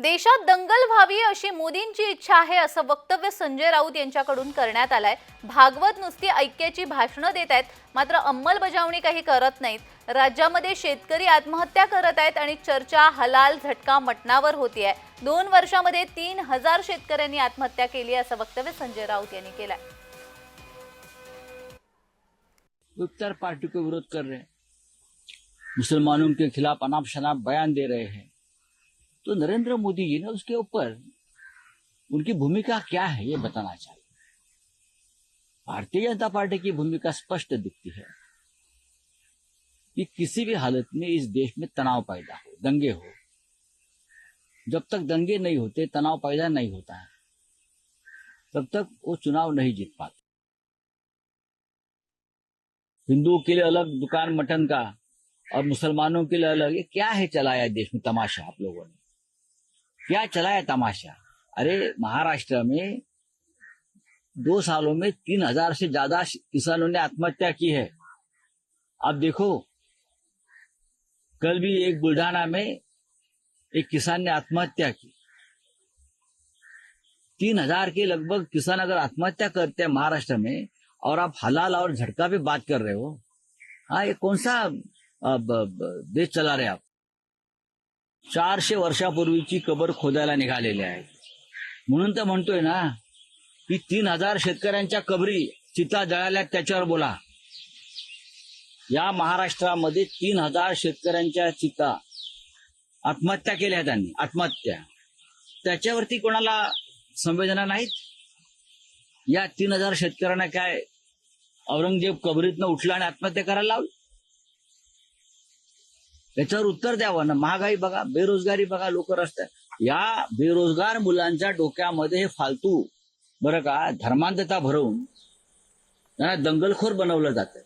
देशात दंगल व्हावी अशी मोदींची इच्छा आहे असं वक्तव्य संजय राऊत यांच्याकडून करण्यात आलंय. भागवत नुसती ऐक्याची भाषणं देत आहेत मात्र अंमलबजावणी काही करत नाहीत. राज्यामध्ये शेतकरी आत्महत्या करत आहेत आणि चर्चा हलाल झटका मटणावर होती आहे दोन वर्षामध्ये तीन हजार शेतकऱ्यांनी आत्महत्या केली असं वक्तव्य संजय राऊत यांनी केलंय. पार्टी को विरोध कर रहे हैं। मुसलमानों के खिलाफ अनाप शनाप बयान दे रहे हैं। तो नरेंद्र मोदी जी ने उसके ऊपर उनकी भूमिका क्या है ये बताना चाहिए भारतीय जनता पार्टी की भूमिका स्पष्ट दिखती है कि किसी भी हालत में इस देश में तनाव पैदा हो, दंगे हो। जब तक दंगे नहीं होते, तनाव पैदा नहीं होता है, तब तक वो चुनाव नहीं जीत पाते। हिंदुओं के लिए अलग, दुकान मटन का, और मुसलमानों के लिए अलग, ये क्या है चलाया देश में तमाशा आप लोगों ने? क्या चलाया तमाशा? अरे, महाराष्ट्र में दो सालों में तीन हज़ार से ज़्यादा किसानों ने आत्महत्या की है। अब देखो, कल भी एक बुल्ढाना में एक किसान ने आत्महत्या की। तीन हज़ार के लगभग किसान अगर आत्महत्या करते हैं महाराष्ट्र में, और आप हलाल और झटका पे बात कर रहे हो हाँ ये कौन सा देश चला रहे आप? चारशे वर्षापूर्वीची कबर खोदायला निघालेली आहे. म्हणून तर म्हणतोय ना की तीन हजार शेतकऱ्यांच्या कबरी चिता जळाल्या त्याच्यावर बोला. या महाराष्ट्रामध्ये तीन हजार शेतकऱ्यांच्या चिता आत्महत्या केल्या त्यांनी आत्महत्या. त्याच्यावरती कोणाला संवेदना नाहीत? या तीन हजार शेतकऱ्यांना काय औरंगजेब कबरीतनं उठला आणि आत्महत्या करायला लावली? याच्यावर उत्तर द्यावं. ना महागाई बघा बेरोजगारी बघा लोक रस्त्यात या बेरोजगार मुलांच्या डोक्यामध्ये हे फालतू बरं का धर्मांधता भरवून दंगलखोर बनवलं जातं